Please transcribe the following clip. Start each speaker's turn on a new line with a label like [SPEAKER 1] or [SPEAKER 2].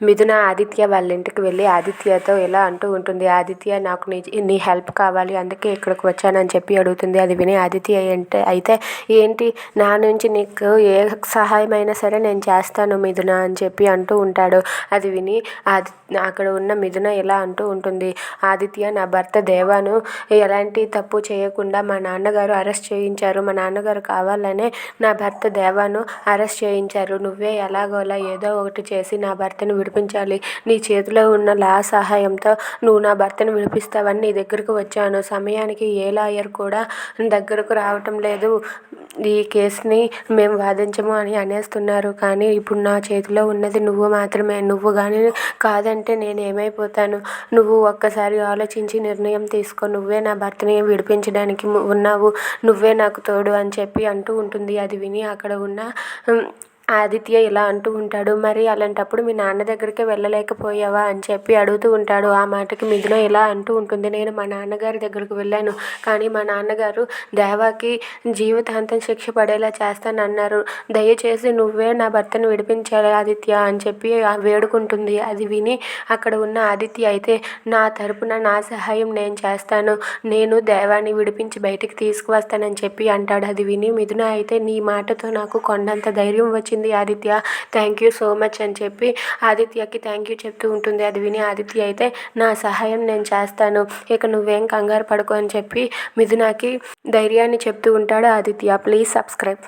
[SPEAKER 1] మిథున ఆదిత్య వాళ్ళ ఇంటికి వెళ్ళి ఆదిత్యతో ఇలా అంటూ ఉంటుంది ఆదిత్య నాకు నీ నీ హెల్ప్ కావాలి అందుకే ఇక్కడికి వచ్చానని చెప్పి అడుగుతుంది. అది విని ఆదిత్య అంటే అయితే ఏంటి నా నుంచి నీకు ఏ సహాయం అయినా సరే నేను చేస్తాను మిథున అని చెప్పి అంటూ ఉంటాడు. అది విని ఆది అక్కడ ఉన్న మిథున ఇలా అంటూ ఉంటుంది ఆదిత్య నా భర్త దేవాను ఎలాంటి తప్పు చేయకుండా మా నాన్నగారు అరెస్ట్ చేయించారు. మా నాన్నగారు కావాలనే నా భర్త దేవాను అరెస్ట్ చేయించారు. నువ్వే ఎలాగోలా ఏదో ఒకటి చేసి నా భర్తను నడిపించాలి. నీ చేతిలో ఉన్న లా సహాయంతో నువ్వు నా భర్తను విడిపిస్తావని నీ దగ్గరకు వచ్చాను. సమయానికి ఏ లాయర్ కూడా దగ్గరకు రావటం లేదు. ఈ కేసుని మేము వాదించము అని అనేస్తున్నారు. కానీ ఇప్పుడు నా చేతిలో ఉన్నది నువ్వు మాత్రమే. నువ్వు కానీ కాదంటే నేను ఏమైపోతాను? నువ్వు ఒక్కసారి ఆలోచించి నిర్ణయం తీసుకో. నువ్వే నా భర్తని విడిపించడానికి ఉన్నావు. నువ్వే నాకు తోడు అని చెప్పి అంటూ ఉంటుంది. అది విని అక్కడ ఉన్న ఆదిత్య ఇలా అంటూ ఉంటాడు మరి అలాంటప్పుడు మీ నాన్న దగ్గరికి వెళ్ళలేకపోయావా? అని చెప్పి అడుగుతూ ఉంటాడు. ఆ మాటకి మిథున ఇలా అంటూ ఉంటుంది నేను మా నాన్నగారి దగ్గరకు వెళ్ళాను కానీ మా నాన్నగారు దేవాకి జీవితాంతం శిక్ష పడేలా చేస్తానన్నారు దయచేసి నువ్వే నా భర్తను విడిపించాలి ఆదిత్య అని చెప్పి వేడుకుంటుంది. అది విని అక్కడ ఉన్న ఆదిత్య అయితే నా తరపున నా సహాయం నేను చేస్తాను నేను దేవాన్ని విడిపించి బయటికి తీసుకువస్తానని చెప్పి అంటాడు. అది విని మిథున అయితే నీ మాటతో నాకు కొండంత ధైర్యం వచ్చింది వచ్చింది Aditya. Thank you so much అని చెప్పి ఆదిత్యకి థ్యాంక్ యూ చెప్తూ ఉంటుంది. అది విని ఆదిత్య అయితే నా సహాయం నేను చేస్తాను. ఇక నువ్వేం కంగారు పడుకో అని చెప్పి మిథునాకి ధైర్యాన్ని చెప్తూ ఉంటాడు ఆదిత్య. Please subscribe